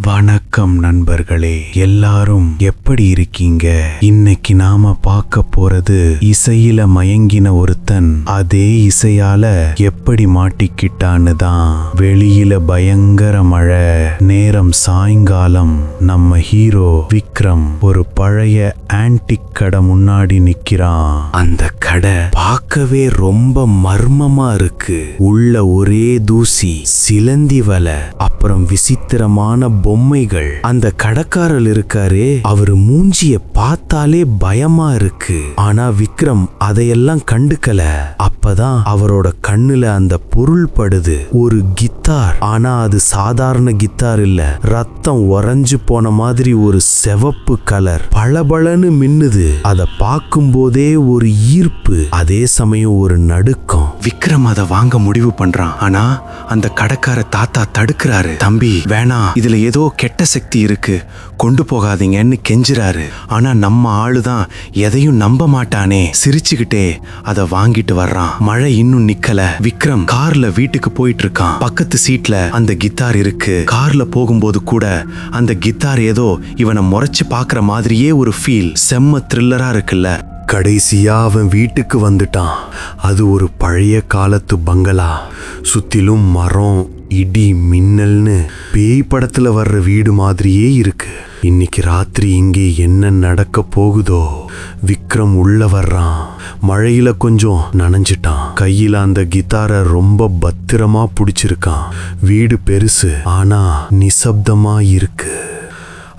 வணக்கம் நண்பர்களே எல்லாரும் எப்படி இருக்கீங்க? இன்னைக்கு நாம பார்க்க போறது இசையில மயங்கின ஒருத்தன் அதே இசையால எப்படி மாட்டிக்கிட்டான்னு தான். வெளியில பயங்கர மழை நேரம் சாயங்காலம். நம்ம ஹீரோ விக்ரம் ஒரு பழைய ஆன்டிக் கடை முன்னாடி நிக்கிறான். அந்த கடை பார்க்கவே ரொம்ப மர்மமா இருக்கு. உள்ள ஒரே தூசி சிலந்தி வலை அப்புறம் விசித்திரமான பொம்மைகள். அந்த கடக்காரர் இருக்காரே அவரு மூஞ்சிய பார்த்தாலே பயமா இருக்கு. ஆனா விக்ரம் அதையெல்லாம் கண்டுக்கல. அப்பதான் அவரோட கண்ணுல அந்த பொருள் படுது. ஒரு கித்தார். ஆனா அது சாதாரண கித்தார் இல்ல. ரத்தம் உறைஞ்சு போன மாதிரி ஒரு செவப்பு கலர். பளபளன்னு மின்னுது. அத பார்க்கும்போதே ஒரு ஈர்ப்பு. அதே சமயம் ஒரு நடுக்கம். விக்ரம் அதை வாங்க முடிவு பண்றான். ஆனா அந்த கடக்கார தாத்தா தடுக்கிறாரு. தம்பி வேணாம். இதுல ஏதோ கெட்ட சக்தி இருக்கு. கொண்டு போகாதீங்கன்னு கெஞ்சுறாரு. ஆனா நம்ம ஆளுதான் எதையும் நம்ப மாட்டானே. சிரிச்சுக்கிட்டே அதை வாங்கிட்டு வர்றான். மழை இன்னும் நிக்கல. விக்ரம் கார்ல வீட்டுக்கு போயிட்டு இருக்கான் பக்கத்து சீட்ல அந்த கித்தார் இருக்கு. கார்ல போகும்போது கூட அந்த கித்தார் ஏதோ இவனை முறைச்சு பார்க்குற மாதிரியே ஒரு ஃபீல் செம்ம த்ரில்லரா இருக்குல்ல. கடைசியா அவன் வீட்டுக்கு வந்துட்டான். அது ஒரு பழைய காலத்து பங்களா. சுத்திலும் மரம் இடி மின்னல்னு பேய் படத்துல வர்ற வீடு மாதிரியே இருக்கு. இன்னைக்கு ராத்திரி இங்கே என்ன நடக்க போகுதோ? விக்ரம் உள்ள வர்றான். மழையில கொஞ்சம் நனைஞ்சிட்டான். கையில அந்த கித்தாரை ரொம்ப பத்திரமா பிடிச்சிருக்கான். வீடு பெருசு ஆனா நிசப்தமா இருக்கு.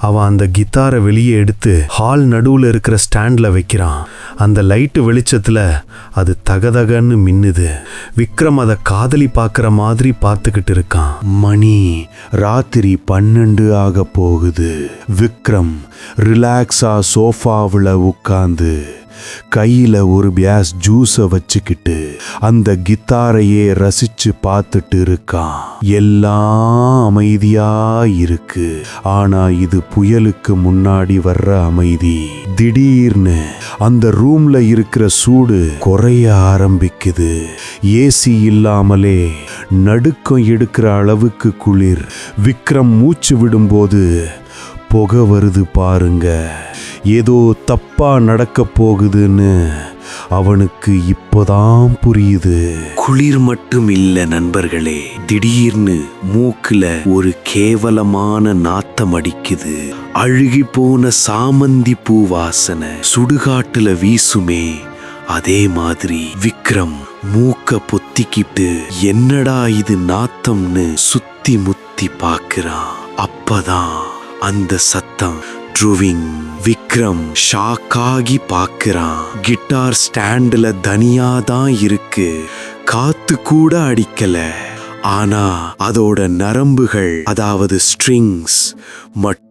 அவன் அந்த கித்தாரை வெளியே எடுத்து ஹால் நடுவில் இருக்கிற ஸ்டாண்டில் வைக்கிறான். அந்த லைட்டு வெளிச்சத்தில் அது தகதகன்னு மின்னுது. விக்ரம் அதை காதலி பார்க்குற மாதிரி பார்த்துக்கிட்டு இருக்கான். மணி ராத்திரி பன்னெண்டு ஆக போகுது. விக்ரம் ரிலாக்ஸாக சோஃபாவில் உட்காந்து கையில ஒரு பியாஸ் ஜூஸை வச்சுக்கிட்டு அந்த கித்தாரையே ரசிச்சு பார்த்துட்டு இருக்கான். எல்லாம் அமைதியா இருக்கு. ஆனா இது புயலுக்கு முன்னாடி வர்ற அமைதி. திடீர்னு அந்த ரூம்ல இருக்கிற சூடு குறைய ஆரம்பிக்குது. ஏசி இல்லாமலே நடுக்கம் எடுக்கிற அளவுக்கு குளிர். விக்ரம் மூச்சு விடும்போது புகை வருது பாருங்க. ஏதோ தப்பா நடக்க போகுதுன்னு அவனுக்கு இப்போதான் புரியுது. குளிர் மட்டும் இல்ல நண்பர்களே திடீர்னு மூக்குல ஒரு கேவலமான நாத்தம் அடிக்குது. அழுகி போன சாமந்தி பூ வாசனை சுடுகாட்டுல வீசுமே அதே மாதிரி விக்ரம் மூக்க பொத்திக்கிட்டு என்னடா இது நாத்தம்னு சுத்தி முத்தி பாக்குறான். அப்பதான் அந்த சத்தம் ட்ரூவிங் விக்ரம் ஷாக்காகி பார்க்கிறான். கிட்டார் ஸ்டாண்டுல தனியா தான் இருக்கு. காத்து கூட அடிக்கல. ஆனா அதோட நரம்புகள் அதாவது ஸ்ட்ரிங்ஸ்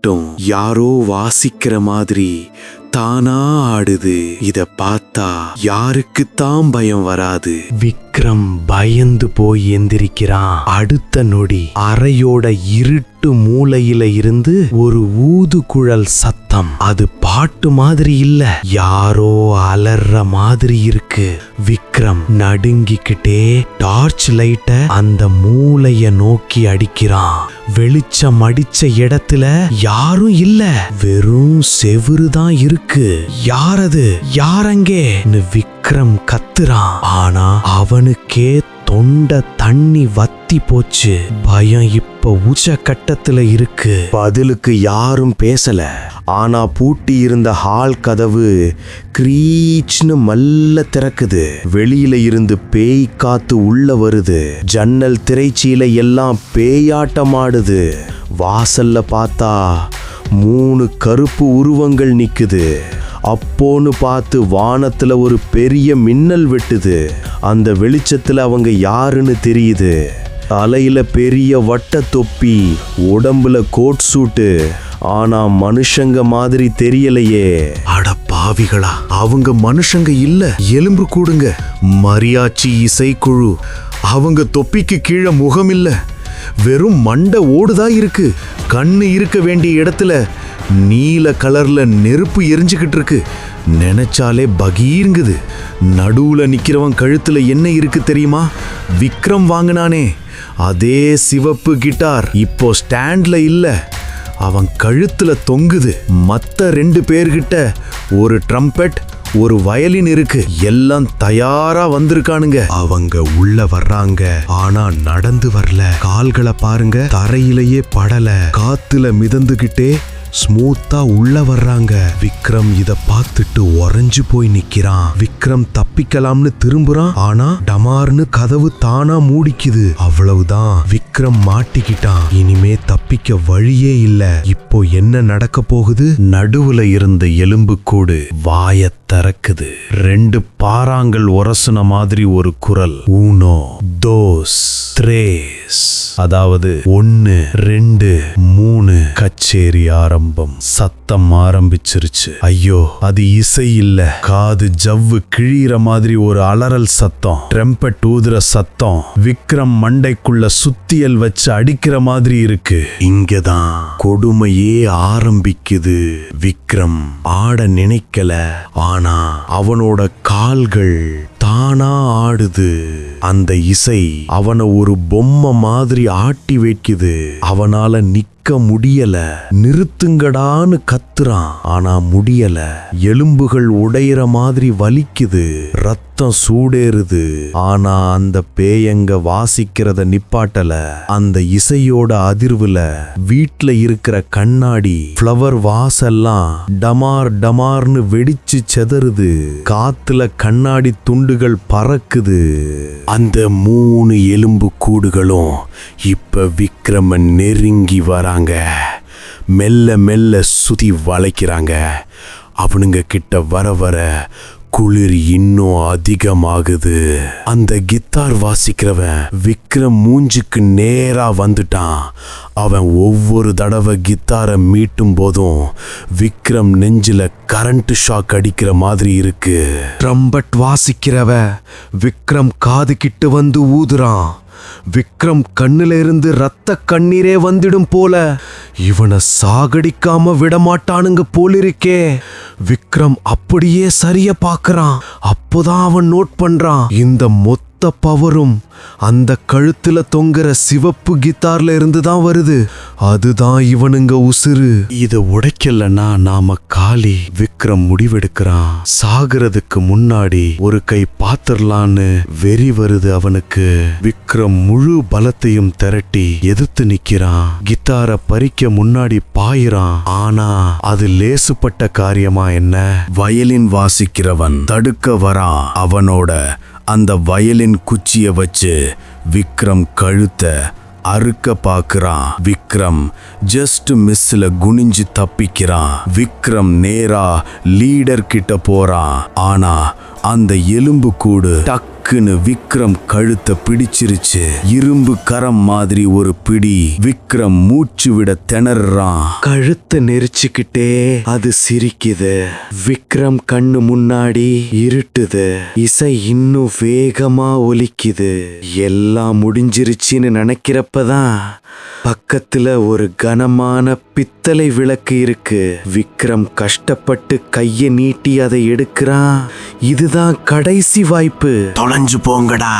மட்டும் யாரோ வாசிக்கிற மாதிரி தானா ஆடுது. இத பார்த்தா யாருக்குத்தான் பயம் வராது. விக்ரம் பயந்து போய் எந்திரிக்கிறான். அடுத்த நொடி அறையோட இருட்டு மூலையில இருந்து ஒரு ஊது குழல் சத்தம். அது பாட்டு மாதிரி இல்ல. யாரோ அலற மாதிரி இருக்கு. விக்ரம் நடுங்கிக்கிட்டே டார்ச் லைட்ட அந்த மூளைய நோக்கி அடிக்கிறான். வெளிச்சம் அடிச்ச இடத்துல யாரும் இல்ல. வெறும் செவுரு தான் இருக்கு. யாரது யாரங்கே விக்ரம் கத்துறான். ஆனா அவனுக்கே தொண்டை தண்ணி வத்தி போச்சு. பயம் இப்ப உச்ச கட்டத்துல இருக்கு. பதிலுக்கு யாரும் பேசல. ஆனா பூட்டி இருந்த ஹால் கதவு கிரீச்னு மல்ல திறக்குது. வெளியில இருந்து பேய் காத்து உள்ள வருது. ஜன்னல் திரைச்சீல எல்லாம் பேயாட்டமாடுது. வாசல்ல பார்த்தா மூணு கருப்பு உருவங்கள் நிக்குது. அப்போன்னு பார்த்து வானத்துல ஒரு பெரிய மின்னல் வெட்டுது. அந்த வெளிச்சத்தில் அவங்க யாருன்னு தெரியுது. தலையில பெரிய வட்ட தொப்பி உடம்புல கோட் சூட்டு ஆனா மனுஷங்க மாதிரி தெரியலையே. அட பாவிகளா அவங்க மனுஷங்க இல்ல எலும்பு கூடுங்க. மரியாச்சி இசைக்குழு அவங்க தொப்பிக்கு கீழே முகம் இல்ல. வெறும் மண்டை ஓடுதா இருக்கு. கண்ணு இருக்க வேண்டிய இடத்துல நீல கலர்ல நெருப்பு எரிஞ்சுக்கிட்டு இருக்கு. நினைச்சாலே பகீருங்குது. நடுவுல நிக்கிறவன் கழுத்துல என்ன இருக்கு தெரியுமா? விக்ரம் வாங்கினானே. அதே சிவப்பு கிட்டார் இப்போ ஸ்டாண்ட்ல இல்ல. அவன் கழுத்துல தொங்குது. மத்த ரெண்டு பேர்கிட்ட ஒரு ட்ரம்பெட் ஒரு வயலின் இருக்கு. எல்லாம் தயாரா வந்திருக்கானுங்க. அவங்க உள்ள வர்றாங்க. ஆனா நடந்து வரல. கால்களை பாருங்க. தரையிலேயே படல. காத்துல மிதந்துகிட்டே ஸ்மூத்தா உள்ள வர்றாங்க. விக்ரம் இத பார்த்துட்டு உறைஞ்சு போய் நிக்கிறான். விக்ரம் தப்பிக்கலாம்னு திரும்புறான். ஆனா டமார்னு கதவு தானா மூடிக்குது. அவ்வளவுதான். விக்ரம் மாட்டிக்கிட்டான். இனிமே தப்பிக்க வழியே இல்ல. இப்போ என்ன நடக்க போகுது? நடுவுல இருந்த எலும்புக்கூடு. வாய திறக்குது. ரெண்டு பாறாங்கள் உரசுன மாதிரி ஒரு குரல். ஊனோ தோஸ் த்ரேஸ். அதாவது ஒன்னு ரெண்டு மூணு. கச்சேரி ஆரம்பம். சத்தம் ஆரம்பிச்சிருச்சு. ஐயோ அது இசை இல்ல. காது ஜவ்வு கிழியிற மாதிரி ஒரு அலறல் சத்தம். ட்ரெம்பட் ஊதுற சத்தம். விக்ரம் மண்டைக்குள்ள சுத்தியல் வச்சு அடிக்கிற மாதிரி இருக்கு. இங்கதான் கொடுமையே ஆரம்பிக்குது. விக்ரம் ஆட நினைக்கல. ஆனா அவனோட கால்கள் தானா ஆடுது. அந்த இசை அவனை ஒரு பொம்மை மாதிரி ஆட்டி வைக்குது. அவனால நிக்க முடியல. நிறுத்துங்கடான்னு கத்துறான். ஆனா முடியல. எலும்புகள் உடையிற மாதிரி வலிக்குது. ரத்தம் சூடேறுது. ஆனா அந்த பேயங்க வாசிக்கிறத நிப்பாட்டல. அந்த இசையோட அதிர்வுல வீட்ல இருக்கிற கண்ணாடி ஃப்ளவர் வாசெல்லாம் டமார் டமார்னு வெடிச்சு செதறுது. காத்துல கண்ணாடி துண்டுகள் பறக்குது. அந்த மூணு எலும்பு கூடுகளும் இப்ப விக்ரமன் நெருங்கி வராங்க. மெல்ல மெல்ல சுதி வளைக்கிறாங்க. அவனுங்க கிட்ட வர வர குளிர் இன்னும் அதிகமாகுது. அந்த கித்தார் வாசிக்கிறவன் விக்ரம் மூஞ்சுக்கு நேரா வந்துட்டான். அவன் ஒவ்வொரு தடவை கித்தாரை மீட்டும் போதும் விக்ரம் நெஞ்சில கரண்ட் ஷாக் அடிக்கிற மாதிரி இருக்கு. ட்ரம்பட் வாசிக்கிறவ விக்ரம் காது கிட்டு வந்து ஊதுறான். விக்ரம் கண்ணிலிருந்து ரத்த கண்ணீரே வந்துடும் போல இவனை சாகடிக்காம விடமாட்டானுங்க போலிருக்கே. விக்ரம் அப்படியே சரிய பார்க்கறான். அப்போதான் அவன் நோட் பண்றான். இந்த மொத்த பவரும். அந்த கழுத்துல தொங்குற சிவப்பு கித்தார்ல இருந்து தான் வருது. அதுதான் இவனுங்க உசுரு இத உடைக்கலன்னா நாம காலி விக்ரம் முடிவெடுக்கிறான். சாகிறதுக்கு முன்னாடி ஒரு கை பாத்திரலான்னு வெறி வருது அவனுக்கு. விக்ரம் முழு பலத்தையும் திரட்டி எதிர்த்து நிக்கிறான். கித்தார பறிக்க முன்னாடி பாயிறான். ஆனா அது லேசுப்பட்ட காரியமா என்ன? வயலின் வாசிக்கிறவன் தடுக்க வரான் அவனோட அந்த வயலின் குச்சியை வச்சு விக்ரம் கழுத்த அறுக்க பார்க்குறான். விக்ரம் ஜஸ்ட் மிஸ்ல குனிஞ்சு தப்பிக்கிறான். விக்ரம் நேரா லீடர் கிட்ட போறான். ஆனா அந்த எலும்பு கூடு டக்குன்னு விக்ரம் கழுத்தை பிடிச்சிருச்சு. இரும்பு கரம் மாதிரி ஒரு பிடி. விக்ரம் மூச்சு விட திணறான். கழுத்தை நெரிச்சுக்கிட்டே அது சிரிக்குது. விக்ரம் கண்ணு முன்னாடி இருட்டுது. இசை இன்னும் வேகமா ஒலிக்குது. எல்லாம் முடிஞ்சிருச்சுன்னு நினைக்கிறப்பதான் பக்கத்துல ஒரு கனமான பித்தளை விளக்கு இருக்கு. விக்ரம் கஷ்டப்பட்டு கைய நீட்டி அதை எடுக்கிறான். இதுதான் கடைசி வாய்ப்பு. தொலைஞ்சு போங்கடா.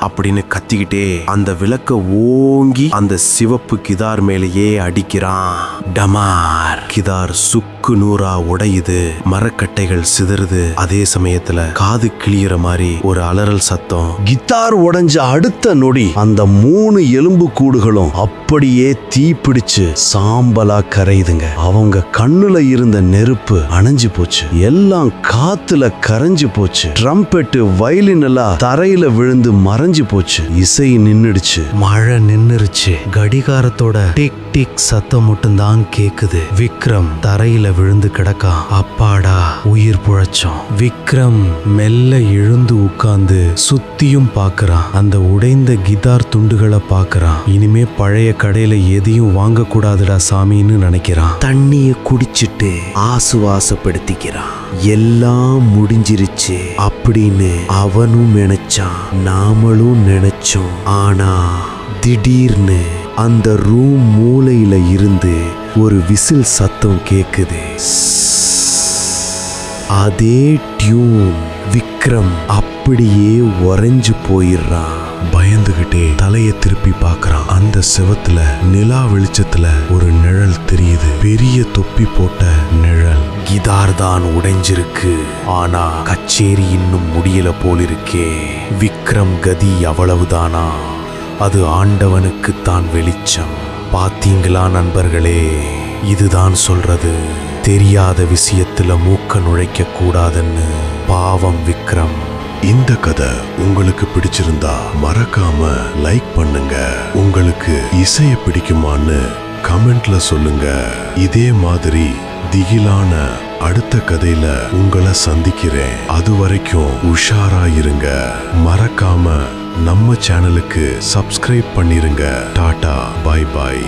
அப்படின்னு கத்திக்கிட்டே அந்த விளக்க ஓங்கி அந்த சிவப்பு கிதார் மேலேயே அடிக்கிறான். டமார். கிதார் நூக்கு நூறா உடையுது மரக்கட்டைகள் சிதறுது. அதே சமயத்துல காது கிளியிற மாதிரி ஒரு அலறல் சத்தம். கித்தார் உடைஞ்ச அடுத்த நொடி அந்த மூணு எலும்பு கூடுகளும் அப்படியே தீ பிடிச்சு சாம்பலா கரையுதுங்க. அவங்க கண்ணுல இருந்த நெருப்பு அணைஞ்சு போச்சு. எல்லாம் காத்துல கரைஞ்சு போச்சு. ட்ரம்பெட்டு வயலின் எல்லாம் தரையில விழுந்து மறைஞ்சு போச்சு. இசை நின்னுடுச்சு. மழை நின்னுருச்சு. கடிகாரத்தோட டிக் டிக் சத்தம் மட்டும்தான் கேக்குது. விக்ரம் தரையில விழுந்து கிடக்கா? அப்பாடா உயிர் புழைச்சோம். விக்ரம் மெல்ல எழுந்து உட்கார்ந்து சுத்தியும் பார்க்கறான். அந்த உடைந்த கிதார் துண்டுகளை பார்க்கறான். இனிமே பழைய கடையில எதையும் வாங்க கூடாதுடா சாமின்னு நினைக்கிறான். தண்ணிய குடிச்சிட்டு ஆசுவாசப்படுத்திக்கிறான். எல்லாம் முடிஞ்சிருச்சு அப்படின்னு அவனும் நினைச்சான். நாமளும் நினைச்சோம். ஆனா திடீர்னு அந்த ரூம் மூலையில இருந்து ஒரு விசில் சத்தம் கேக்குது. அதே டியூன் விக்ரம் அப்படியே உறைஞ்சு போயிடுறான். பயந்துகிட்டே தலைய திருப்பி பாக்குறான் அந்த செவத்துல நிலா வெளிச்சத்துல ஒரு நிழல் தெரியுது. பெரிய தொப்பி போட்ட நிழல். கிதார் தான் உடைஞ்சிருக்கு. ஆனா கச்சேரி இன்னும் முடியல போல் இருக்கே விக்ரம் கதி அவ்வளவுதானா? அது ஆண்டவனுக்கு தான் வெளிச்சம். பாத்தீங்களா நண்பர்களே? இதுதான் சொல்றது. தெரியாத விஷயத்துல மூக்க நுழைக்க கூடாதுன்னு பாவம் விக்ரம். இந்த கதை உங்களுக்கு பிடிச்சிருந்தா மறக்காம லைக் பண்ணுங்க. உங்களுக்கு இசைய பிடிக்குமான்னு கமெண்ட்ல சொல்லுங்க. இதே மாதிரி திகிலான அடுத்த கதையில உங்களை சந்திக்கிறேன். அது வரைக்கும் உஷாரா இருங்க. மறக்காம நம்ம சேனலுக்கு சப்ஸ்கிரைப் பண்ணிருங்க. டாடா பாய் பாய்